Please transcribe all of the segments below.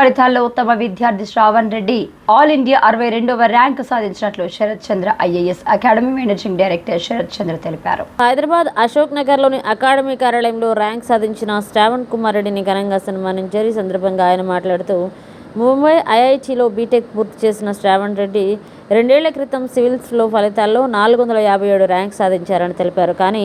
ఫలితాల్లో ఉత్తమ విద్యార్థి శ్రావణ్ రెడ్డి ఆల్ ఇండియా అరవై రెండవ rank సాధించినట్లు Sharath Chandra IAS academy managing director Sharath Chandra తెలిపారు. హైదరాబాద్ అశోక్ నగర్లోని అకాడమీ కార్యాలయంలో ర్యాంక్ సాధించిన శ్రావణ్ కుమార్ రెడ్డిని ఘనంగా సన్మానించారు. ఈ సందర్భంగా ఆయన మాట్లాడుతూ ముంబై ఐఐటిలో బీటెక్ పూర్తి చేసిన శ్రావణ్ రెడ్డి రెండేళ్ళ క్రితం సివిల్స్లో ఫలితాల్లో నాలుగు వందల యాభై ఏడు ర్యాంక్ సాధించారని తెలిపారు. కానీ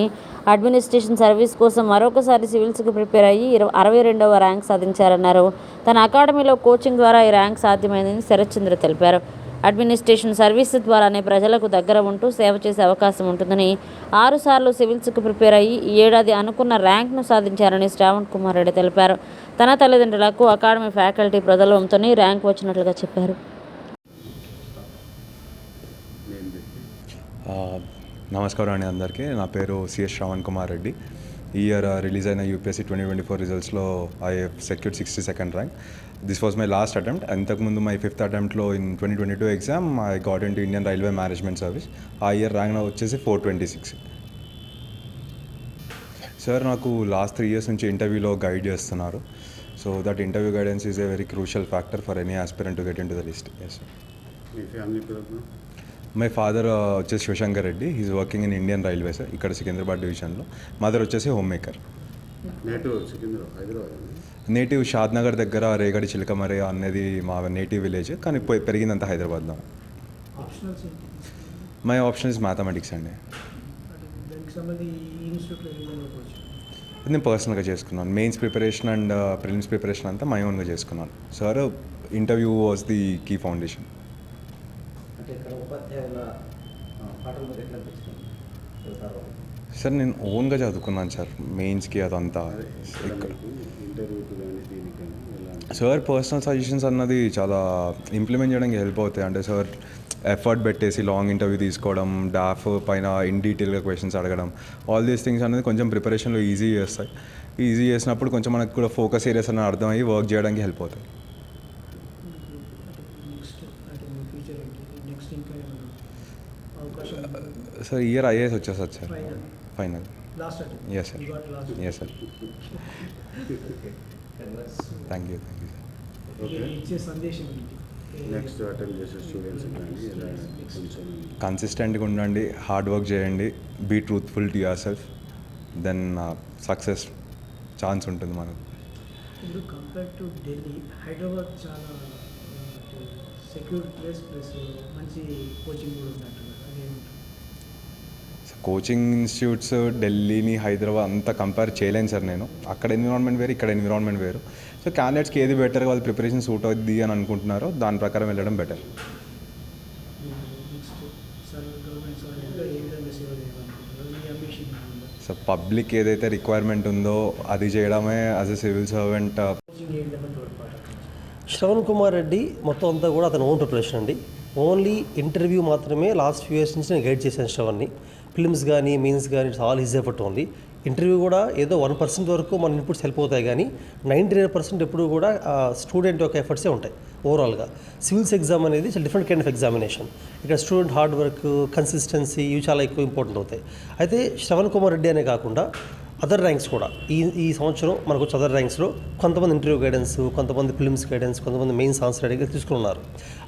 అడ్మినిస్ట్రేషన్ సర్వీస్ కోసం మరొకసారి సివిల్స్కి ప్రిపేర్ అయ్యి ఇరవై అరవై రెండవ ర్యాంక్ సాధించారన్నారు. తన అకాడమీలో కోచింగ్ ద్వారా ఈ ర్యాంక్ సాధ్యమైందని శరత్చంద్ర తెలిపారు. అడ్మినిస్ట్రేషన్ సర్వీస్ ద్వారానే ప్రజలకు దగ్గర ఉంటూ సేవ చేసే అవకాశం ఉంటుందని ఆరుసార్లు సివిల్స్కు ప్రిపేర్ అయ్యి ఈ ఏడాది అనుకున్న ర్యాంక్ను సాధించారని శ్రావణ్ కుమార్ రెడ్డి తెలిపారు. తన తల్లిదండ్రులకు అకాడమీ ఫ్యాకల్టీ ప్రజలంతోనే ర్యాంక్ వచ్చినట్లుగా చెప్పారు. నమస్కారం అండి అందరికీ. నా పేరు సిఎస్ శ్రవణ్ కుమార్ రెడ్డి. ఈ ఇయర్ రిలీజ్ అయిన UPSC twenty twenty four రిజల్ట్స్లో I secured sixty second rank. This was my last attempt అంతకుముందు my fifth అటెంప్ట్లో in twenty twenty two exam I got in to Indian railway management service ఆ year rank వచ్చేసి four twenty six sir నాకు last three years నుంచి ఇంటర్వ్యూలో guide చేస్తున్నారు. So that interview guidance is a very crucial factor for any aspirant to get in to the list as me family my father వచ్చేసి Shivashankar Reddy. He's working in Indian railways ఇక్కడ సికింద్రాబాద్ డివిజన్లో. Mother వచ్చేసి home maker native Shadnagar దగ్గర రేగడి చిలకమరే అనేది మా native village కానీ పోయి పెరిగిందంతా హైదరాబాద్లో. మై ఆప్షన్ ఇస్ మ్యాథమెటిక్స్ అండి. నేను పర్సనల్గా చేసుకున్నాను. Mains preparation and prelims preparation అంతా మై ఓన్గా చేసుకున్నాను. Sir interview was the key foundation అంటే ఇక్కడ ఉపాధ్యాయుల పాఠం ఎట్లా సార్ నేను ఓన్గా చదువుకున్నాను సార్ మెయిన్స్కి అదంతా. ఇక్కడ సార్ పర్సనల్ సజెషన్స్ అన్నది చాలా ఇంప్లిమెంట్ చేయడానికి హెల్ప్ అవుతాయి. అంటే సార్ ఎఫర్ట్ పెట్టేసి లాంగ్ ఇంటర్వ్యూ తీసుకోవడం డాఫ్ పైన ఇన్ డీటెయిల్గా క్వశ్చన్స్ అడగడం ఆల్ దీస్ థింగ్స్ అనేది కొంచెం ప్రిపరేషన్లో ఈజీ చేస్తాయి. ఈజీ చేసినప్పుడు కొంచెం మనకు కూడా ఫోకస్ ఏరియాస్ అని అర్థమయ్యి వర్క్ చేయడానికి హెల్ప్ అవుతాయి నెక్స్ట్ అంటే మీ ఫ్యూచర్ ఏంటి నెక్స్ట్ ఇంకా ఏమైనా అవకాశం సార్ ఇయర్ ఐఏఎస్ వచ్చేసారు sir. Final yes sir yes sir thank you thank you sir కన్సిస్టెంట్గా ఉండండి హార్డ్ వర్క్ చేయండి be truthful to yourself then success chance ఉంటుంది మనకు. ఇప్పుడు కంపేర్ టు ఢిల్లీ హైదరాబాద్ చాలా సెక్యూర్ ప్లేస్ ప్లస్ మంచి కోచింగ్ కూడా అదేమంటారు? కోచింగ్ ఇన్స్టిట్యూట్స్ ఢిల్లీని హైదరాబాద్ అంతా కంపేర్ చేయలేను సార్ నేను. అక్కడ ఎన్విరాన్మెంట్ వేరు ఇక్కడ ఎన్విరాన్మెంట్ వేరు. సో క్యాండిడేట్స్కి ఏది బెటర్ వాళ్ళ ప్రిపరేషన్ సూట్ అవుద్ది అని అనుకుంటున్నారో దాని ప్రకారం వెళ్ళడం బెటర్ సో పబ్లిక్ ఏదైతే రిక్వైర్మెంట్ ఉందో అది చేయడమే as a civil servant Shravan Kumar Reddy మొత్తం అంతా కూడా అతను ఓన్ ప్రిపరేషన్ అండి. ఓన్లీ ఇంటర్వ్యూ మాత్రమే లాస్ట్ ఫ్యూ ఇయర్స్ నుంచి నేను గైడ్ చేశాను శ్రవణ్ని. ఫిల్మ్స్ కానీ మీన్స్ కానీ it's all is effort only interview కూడా ఏదో వన్ పర్సెంట్ వరకు మన ఇన్పుట్స్ హెల్ప్ అవుతాయి కానీ నైంటీ నైన్ పర్సెంట్ ఎప్పుడు కూడా స్టూడెంట్ యొక్క ఎఫర్ట్సే ఉంటాయి ఓవరాల్గా సివిల్స్ ఎగ్జామ్ అనేది చాలా డిఫరెంట్ కైండ్ ఆఫ్ ఎగ్జామినేషన్ ఇక్కడ స్టూడెంట్ హార్డ్ వర్క్ కన్సిస్టెన్సీ ఇవి చాలా ఎక్కువ ఇంపార్టెంట్ అవుతాయి. అయితే శ్రవణ్ కుమార్ రెడ్డి అనే కాకుండా అదర్ ర్యాంక్స్ కూడా. ఈ ఈ సంవత్సరం మనకు అదర్ ర్యాంక్స్లో కొంతమంది ఇంటర్వ్యూ గైడెన్స్ కొంతమంది ఫిలిమ్స్ గైడెన్స్ కొంతమంది మెయిన్ సాంగ్స్ అడిగి తీసుకున్నారు.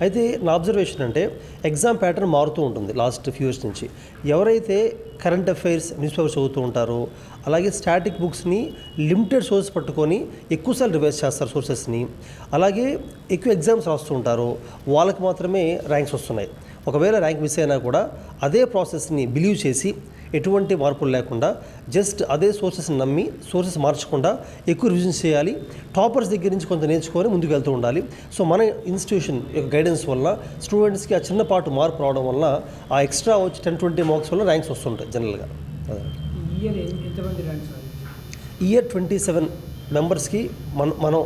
అయితే నా అబ్జర్వేషన్ అంటే ఎగ్జామ్ ప్యాటర్న్ మారుతూ ఉంటుంది లాస్ట్ ఫ్యూ ఇయర్స్ నుంచి. ఎవరైతే కరెంట్ అఫైర్స్ న్యూస్ పేపర్ చదువుతూ ఉంటారో అలాగే స్టాటిక్ బుక్స్ని లిమిటెడ్ సోర్స్ పట్టుకొని ఎక్కువసార్లు రివైజ్ చేస్తారు సోర్సెస్ని అలాగే ఎక్కువ ఎగ్జామ్స్ రాస్తూ ఉంటారో వాళ్ళకి మాత్రమే ర్యాంక్స్ వస్తున్నాయి. ఒకవేళ ర్యాంక్ మిస్ అయినా కూడా అదే ప్రాసెస్ని బిలీవ్ చేసి ఎటువంటి మార్పులు లేకుండా జస్ట్ అదే సోర్సెస్ని నమ్మి సోర్సెస్ మార్చకుండా ఎక్కువ రివిజన్ చేయాలి. టాపర్స్ దగ్గర నుంచి కొంత నేర్చుకొని ముందుకు వెళ్తూ ఉండాలి. సో మన ఇన్స్టిట్యూషన్ యొక్క గైడెన్స్ వల్ల స్టూడెంట్స్కి ఆ చిన్నపాటు మార్పు రావడం వల్ల ఆ ఎక్స్ట్రా వచ్చి టెన్ ట్వంటీ మార్క్స్ వల్ల ర్యాంక్స్ వస్తుంటాయి జనరల్గా. అదే. ఇయర్ ట్వంటీ సెవెన్ మెంబర్స్కి మన మనం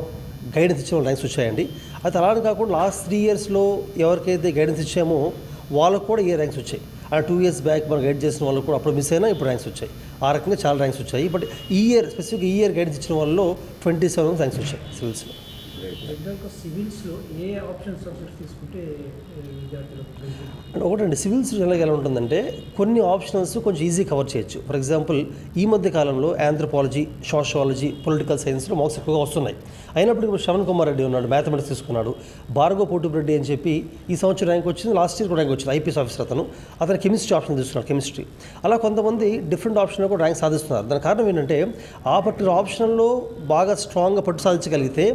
గైడెన్స్ ఇచ్చిన ర్యాంక్స్ వచ్చాయండి. అయితే అలానే కాకుండా లాస్ట్ త్రీ ఇయర్స్లో ఎవరికైతే గైడెన్స్ ఇచ్చామో వాళ్ళకు కూడా ఇయర్ ర్యాంక్స్ వచ్చాయి. ఆ టూ ఇయర్స్ బ్యాక్ మనం గైడ్ చేసిన వాళ్ళకు కూడా అప్పుడు మిస్ అయినా ఇప్పుడు ర్యాంక్స్ వచ్చాయి. ఆ రకంగా చాలా ర్యాంక్స్ వచ్చాయి. బట్ ఈ ఇయర్ స్పెసిఫిక్ ఈ ఇయర్ గైడెన్స్ ఇచ్చిన వాళ్ళలో ట్వంటీ సెవెన్ ర్యాంక్స్ వచ్చాయి. సివిల్స్లో ఎగ్జాంపుల్ సివిల్స్లో ఏ ఆప్షన్ సబ్జెక్ట్ తీసుకుంటే విద్యార్థులకు ఒకటండి సివిల్స్ ఎలాగ ఎలా ఉంటుందంటే కొన్ని ఆప్షనల్స్ కొంచెం ఈజీ కవర్ చేయొచ్చు. ఫర్ ఎగ్జాంపుల్ ఈ మధ్య కాలంలో ఆంథ్రపాలజీ సోషాలజీ పొలిటికల్ సైన్స్లో మార్క్స్ ఎక్కువగా వస్తున్నాయి. అయినప్పటికీ శ్రవణ్ కుమార్ రెడ్డి ఉన్నాడు మ్యాథమెటిక్స్ తీసుకున్నాడు. భార్గవ పోటుబ్రెడ్డి అని చెప్పి ఈ సంవత్సరం ర్యాంక్ వచ్చింది లాస్ట్ ఇయర్ కూడా ర్యాంక్ వచ్చింది ఐపీఎస్ ఆఫీసర్ అతను. అతను కెమిస్ట్రీ ఆప్షన్ తీసుకున్నాడు కెమిస్ట్రీ. అలా కొంతమంది డిఫరెంట్ ఆప్షన్లో కూడా ర్యాంక్ సాధిస్తున్నారు. దాని కారణం ఏంటంటే ఆ పర్టికులర్ ఆప్షన్లో బాగా స్ట్రాంగ్గా పట్టు సాధించగలిగితే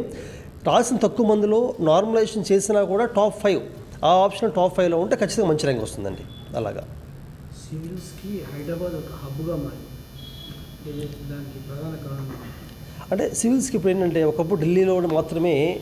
రాసిన తక్కువ మందిలో నార్మలైజేషన్ చేసినా కూడా టాప్ ఫైవ్. ఆ ఆప్షన్ టాప్ ఫైవ్లో ఉంటే ఖచ్చితంగా మంచి ర్యాంక్ వస్తుందండి. అలాగా. సివిల్స్కి హైదరాబాద్ ఒక హబ్గా మారింది. ఇది దానికి ప్రధాన కారణం. అంటే సివిల్స్కి ఇప్పుడు ఏంటంటే ఒకప్పుడు ఢిల్లీలో మాత్రమే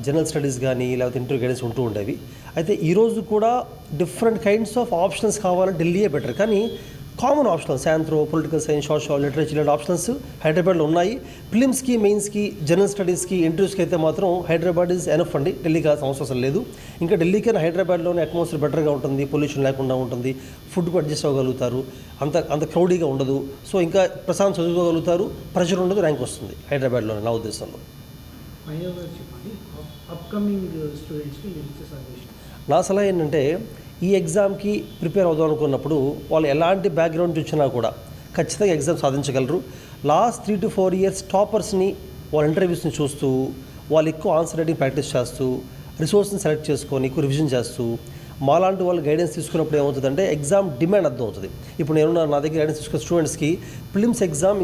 జనరల్ స్టడీస్ కానీ లేకపోతే ఇంటర్వ్యూ గైడెన్స్ ఉంటూ ఉండేవి. అయితే ఈరోజు కూడా డిఫరెంట్ కైండ్స్ ఆఫ్ ఆప్షన్స్ కావాలంటే ఢిల్లీయే బెటర్. కానీ common optional anthro political science social literature ఇలాంటి ఆప్షన్స్ హైదరాబాద్లో ఉన్నాయి. ఫిలిమ్స్కి మెయిన్స్కి జనరల్ స్టడీస్కి ఇంటర్వ్యూస్కి అయితే మాత్రం హైదరాబాద్ ఈజ్ ఎనఫ్ అండి. ఢిల్లీకి అవసరం అసలు లేదు. ఇంకా ఢిల్లీకైనా హైదరాబాద్లోనే అట్మాస్ఫియర్ బెటర్గా ఉంటుంది పొల్యూషన్ లేకుండా ఉంటుంది ఫుడ్కు అడ్జస్ట్ అవ్వగలుగుతారు అంత అంత క్రౌడీగా ఉండదు. సో ఇంకా ప్రశాంత్ చదువుకోగలుగుతారు ప్రెషర్ ఉండదు ర్యాంక్ వస్తుంది హైదరాబాద్లోనే నా ఉద్దేశంలో. నా సలహా ఏంటంటే ఈ ఎగ్జామ్కి ప్రిపేర్ అవుదాం అనుకున్నప్పుడు వాళ్ళు ఎలాంటి బ్యాక్గ్రౌండ్ వచ్చినా కూడా ఖచ్చితంగా ఎగ్జామ్ సాధించగలరు. Last three to four years టాపర్స్ని వాళ్ళ ఇంటర్వ్యూస్ని చూస్తూ వాళ్ళు ఎక్కువ ఆన్సర్ రైటింగ్ ప్రాక్టీస్ చేస్తూ రిసోర్స్ని సెలెక్ట్ చేసుకొని ఎక్కువ రివిజన్ చేస్తూ మాలాంటి వాళ్ళు గైడెన్స్ తీసుకున్నప్పుడు ఏమవుతుందంటే ఎగ్జామ్ డిమాండ్ అర్థం అవుతుంది ఇప్పుడు నేను నా దగ్గర గైడెన్స్ తీసుకున్న స్టూడెంట్స్కి ఫిలిమ్స్ ఎగ్జామ్